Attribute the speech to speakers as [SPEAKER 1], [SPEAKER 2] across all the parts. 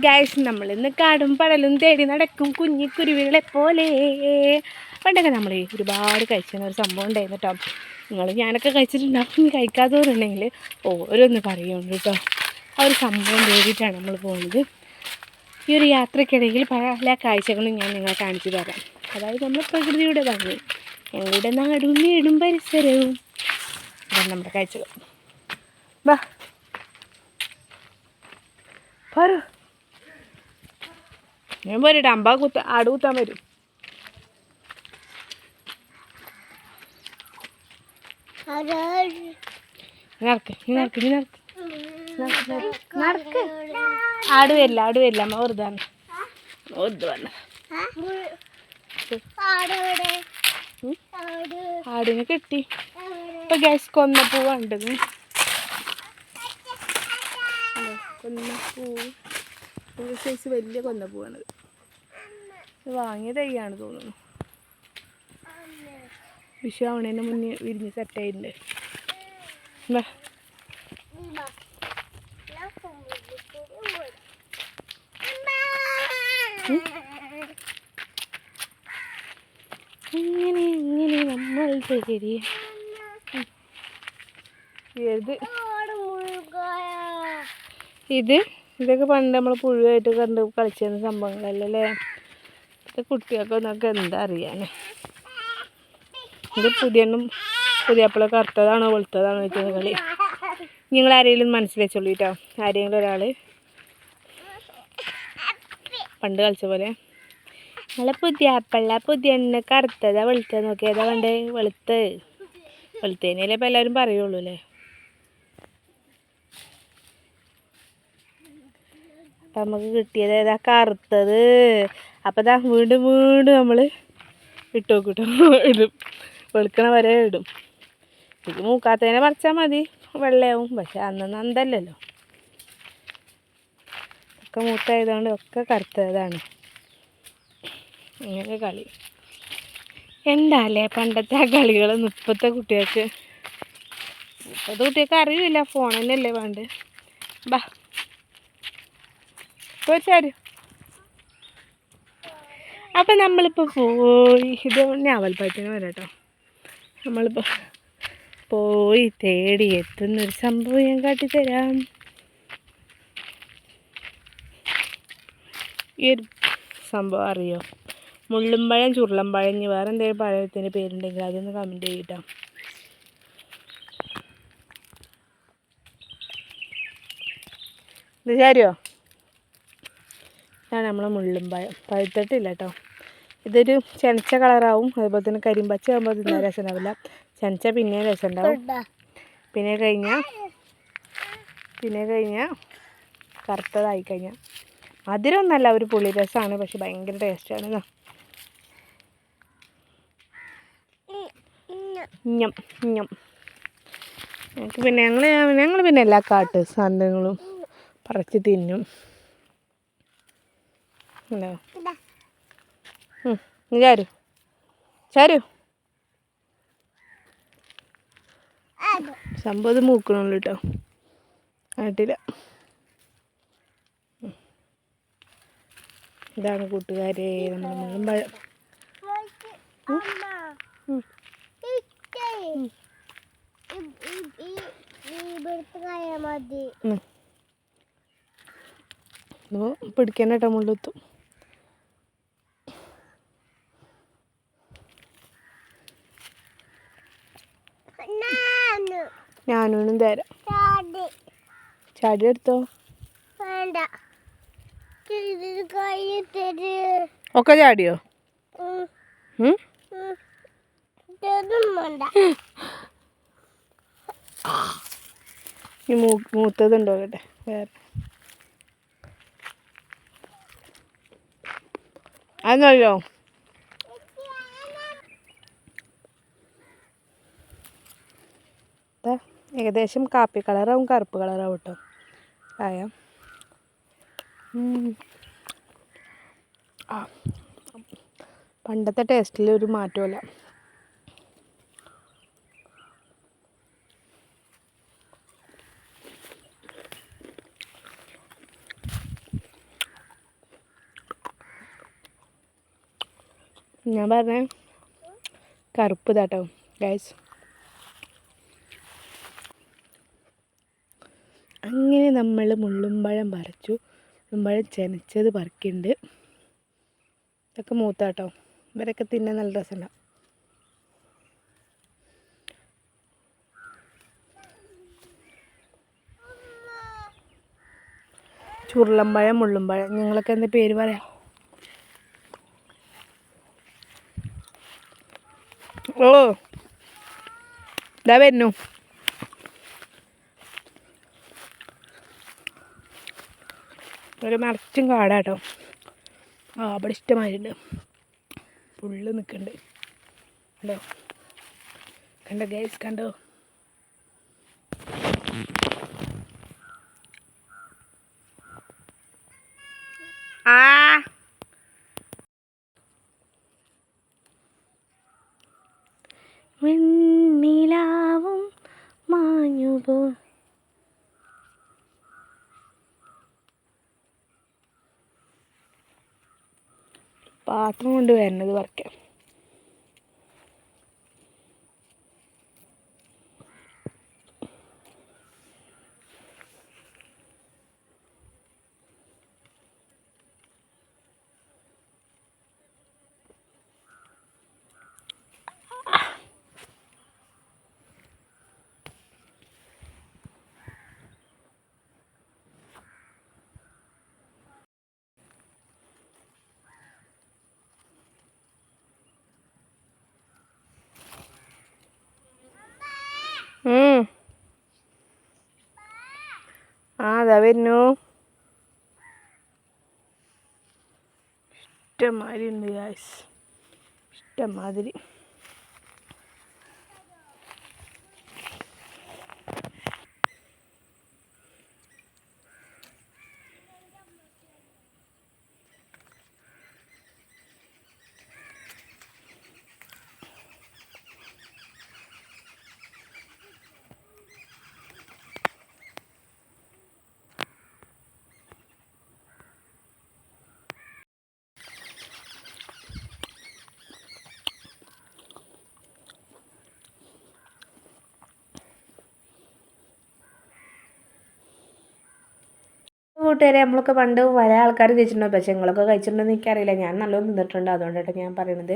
[SPEAKER 1] Guys നമ്മൾ ഇന്ന് കാടും പടലും തേടി നടക്കും. കുഞ്ഞി കുരുവികളെ പോലെ. പണ്ടൊക്കെ നമ്മൾ ഒരുപാട് കഴിച്ചിരുന്ന ഒരു സംഭവം ഉണ്ടായിരുന്നു കേട്ടോ നിങ്ങൾ ഞാനൊക്കെ കഴിച്ചിട്ടുണ്ടാവും കഴിക്കാത്തവരുണ്ടെങ്കിൽ ഓരോന്ന് പറയുന്നുണ്ട് കേട്ടോ ആ ഒരു സംഭവം തേടിയിട്ടാണ് നമ്മൾ പോകുന്നത് ഈ ഒരു യാത്രക്കിടയിൽ പല കാഴ്ചകളും ഞാൻ നിങ്ങളെ കാണിച്ചു തരാം. അതായത് നമ്മൾ പ്രകൃതിയുടെ ഭംഗി ഞങ്ങളുടെ നാടും വീടും പരിസരവും. ഇതാണ് നമ്മുടെ കാഴ്ചകൾ. വാ. പറ ഞാൻ പോരട്ടെ അമ്പ കുത്ത ആട് കുത്താൻ വരും. നടക്ക് നീ ആട് വരില്ല ആട് വരില്ല അമ്മ വെറുതാണ്. വെറുതെ ഉം? ആടിനെ കെട്ടി. ഇപ്പൊ ഗ്യാസ് കൊന്ന പൂവാണ്ടത് കൊന്ന കൊന്നപ്പൂ. ഒരു സൈസ് വലിയ കൊന്നപ്പൂവാണത് ഇത് വാങ്ങിയ തൈയാണ് തോന്നുന്നു. വിഷു ആവണേന് മുന്നേ വിരിഞ്ഞ് സെറ്റായിട്ടുണ്ട് വാ ഇങ്ങനെ ഇങ്ങനെ നമ്മൾ ശരി ഇത് ഇത് ഇതൊക്കെ പണ്ട് നമ്മൾ പുഴുവായിട്ട് കണ്ട് കളിച്ചിരുന്ന സംഭവങ്ങളല്ലേ? ഇതൊക്കെ കുട്ടികൾക്കൊന്നൊക്കെ എന്താ അറിയാനേ? ഇത് പുതിയണ്ണും പുതിയപ്പള കറുത്തതാണോ വെളുത്തതാണോ വെക്കുന്ന കളി നിങ്ങൾ ആരെങ്കിലും മനസ്സിൽ വെച്ചോളൂ കേട്ടോ ആരെങ്കിലും ഒരാൾ പണ്ട് കളിച്ച പോലെ. നല്ല പുതിയ അപ്പള്ള പുതിയ എണ്ണ കറുത്തതാ വെളുത്തത്? നോക്കിയതാ കണ്ട് വെളുത്ത്. വെളുത്തതിനല്ലേ ഇപ്പം എല്ലാവരും പറയുള്ളൂ അല്ലേ അപ്പം നമുക്ക് കിട്ടിയത് ഏതാ? കറുത്തത്. അപ്പം ഇതാ വീണ്ടും വീണ്ടും നമ്മൾ ഇട്ട് നോക്കിട്ടും ഇടും വെളുക്കണ വരെ ഇടും. ഇത് മൂക്കാത്തതിനെ പറിച്ചാൽ മതി. വെള്ളയാവും. പക്ഷെ അന്നൊന്നും അന്തല്ലല്ലോ ഒക്കെ മൂത്തായതുകൊണ്ട് ഒക്കെ കറുത്തതാണ്. ഇങ്ങനെ കളി. എന്താല്ലേ പണ്ടത്തെ ആ കളികളൊന്നും ഇപ്പോഴത്തെ കുട്ടികൾക്ക്? ഇപ്പോഴത്തെ കുട്ടികൾക്ക് അറിയില്ല. ഫോൺ പണ്ട് ബാ. പോച്ചാര് അപ്പം നമ്മളിപ്പോൾ പോയി. ഇത് ഞാവൽപ്പഴത്തിന് വരാട്ടോ. നമ്മളിപ്പോൾ പോയി തേടി എത്തുന്നൊരു സംഭവം ഞാൻ കാട്ടിത്തരാം. ഈ ഒരു സംഭവം അറിയോ? മുള്ളുംപഴം ചുരുളമ്പഴം ഇനി വേറെ എന്തെങ്കിലും പഴയത്തിന്റെ പേരുണ്ടെങ്കിൽ അതൊന്ന് കമന്റ് ചെയ്യട്ടോ. ഇത് ശരിയോ? ഇതാണ് നമ്മളെ മുള്ളും പായം പഴുത്തിട്ടില്ല കേട്ടോ ഇതൊരു ചെനച്ച കളറാവും. അതുപോലെ തന്നെ കരിമ്പച്ച ആകുമ്പോൾ തിന്നാൻ രസം ഉണ്ടാവില്ല ചെനച്ച പിന്നെ രസം ഉണ്ടാവും പിന്നെ കഴിഞ്ഞാൽ പിന്നെ കഴിഞ്ഞാൽ കറുത്തതായി കഴിഞ്ഞാൽ മധുരമൊന്നല്ല ഒരു പുളി രസമാണ് പക്ഷെ ഭയങ്കര ടേസ്റ്റാണ് ഇഞ്ഞം ഇഞ്ഞം. ഞങ്ങൾക്ക് പിന്നെ ഞങ്ങൾ ഞങ്ങൾ പിന്നെ എല്ലാ കാട്ട് സാധനങ്ങളും പറിച്ച് തിന്നും. ഉണ്ടോ ചാരു. ചാരു. സംഭവം മൂക്കണുള്ളൂ കേട്ടോ ആട്ടില്ല. ഇതാണ് കൂട്ടുകാരെ പിടിക്കാൻ കേട്ടോ മുള്ളെത്തും.
[SPEAKER 2] നാനു
[SPEAKER 1] ഞാനൊന്നും തരാം.
[SPEAKER 2] ചാടി.
[SPEAKER 1] എടുത്തോ? ഒക്കെ ചാടിയോ? ഈ മൂ മൂത്തതുണ്ടോ കേട്ടെ വേറെ. അതെന്നറിയോ ഏകദേശം കാപ്പി കളറാവും കറുപ്പ് കളറാവും കേട്ടോ. കായ പണ്ടത്തെ ടേസ്റ്റിൽ ഒരു മാറ്റമില്ല ഞാൻ പറഞ്ഞ കറുപ്പ് ഇതാട്ടോ ഗൈസ് നമ്മൾ മുള്ളുമ്പഴം പറിച്ചു. മുള്ളുമ്പഴം ചെനച്ചത് പറിക്കുന്നുണ്ട് ഇതൊക്കെ മൂത്താട്ടോ. ഇവരൊക്കെ തിന്നാൻ നല്ല രസമുണ്ടാവും ചുരുളമ്പഴം മുള്ളുമ്പഴം നിങ്ങളൊക്കെ എന്താ പേര് പറയാം? ഓ. ഇതാ വരുന്നു. ഒരു നിറച്ചും കാടാട്ടോ. ആ അവിടെ ഇഷ്ടമായിട്ടുണ്ട്. ഫുള്ള് നിൽക്കുന്നുണ്ട് കണ്ടോ? കണ്ടോ ഗൈസ് കണ്ടോ? പാത്രം കൊണ്ട് വരണത് പറിക്കാം. ആ അതാ വരുന്നു? ഇഷ്ടമാതിരി ഉണ്ട് ഗായ്സ് ഇഷ്ടംമാതിരി. കൂട്ടുകാരെ നമ്മളൊക്കെ പണ്ട് പല ആൾക്കാർ കഴിച്ചിട്ടുണ്ടാവും പക്ഷേ നിങ്ങളൊക്കെ കഴിച്ചിട്ടുണ്ടെന്ന് എനിക്കറിയില്ല. ഞാൻ നല്ലോണം തിന്നിട്ടുണ്ട്. അതുകൊണ്ടാണ് ഞാൻ പറയുന്നത്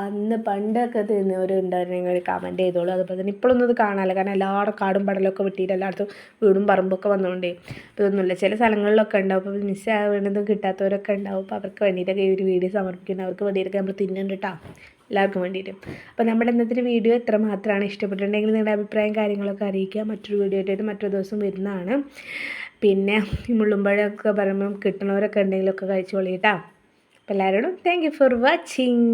[SPEAKER 1] അന്ന് പണ്ടൊക്കെ തിന്നവരുണ്ടായിരുന്നെങ്കിൽ കമന്റ് ചെയ്തോളൂ. അതുപോലെ തന്നെ ഇപ്പോഴൊന്നും ഇത് കാണാനില്ല. കാരണം എല്ലാവരും കാടും പടലൊക്കെ വെട്ടിയിട്ട് എല്ലായിടത്തും വീടും പറമ്പൊക്കെ വന്നുകൊണ്ടേ അപ്പോൾ ഇതൊന്നുമില്ല. ചില സ്ഥലങ്ങളിലൊക്കെ ഉണ്ടാവും. അപ്പോൾ മിസ് ആവേണ്ടതും കിട്ടാത്തവരൊക്കെ ഉണ്ടാവും. അപ്പോൾ അവർക്ക് വേണ്ടിയിട്ടൊക്കെ ഈ ഒരു വീഡിയോ സമർപ്പിക്കുന്നത് അവർക്ക് വേണ്ടിയിട്ടൊക്കെ നമ്മൾ തിന്നുന്നുണ്ട് എല്ലാവർക്കും വേണ്ടിയിട്ട്. അപ്പോൾ നമ്മുടെ ഇന്നത്തെ വീഡിയോ എത്ര മാത്രമാണ്. ഇഷ്ടപ്പെട്ടിട്ടുണ്ടെങ്കിൽ നിങ്ങളുടെ അഭിപ്രായം കാര്യങ്ങളൊക്കെ അറിയിക്കുക. മറ്റൊരു വീഡിയോ ആയിട്ട് മറ്റൊരു ദിവസം വരുന്നതാണ്. പിന്നെ ഈ മുള്ളുമ്പഴമൊക്കെ പറയുമ്പം കിട്ടണവരൊക്കെ ഉണ്ടെങ്കിലൊക്കെ കഴിച്ചോളി കേട്ടോ അപ്പോൾ എല്ലാവരോടും താങ്ക് യു ഫോർ വാച്ചിങ്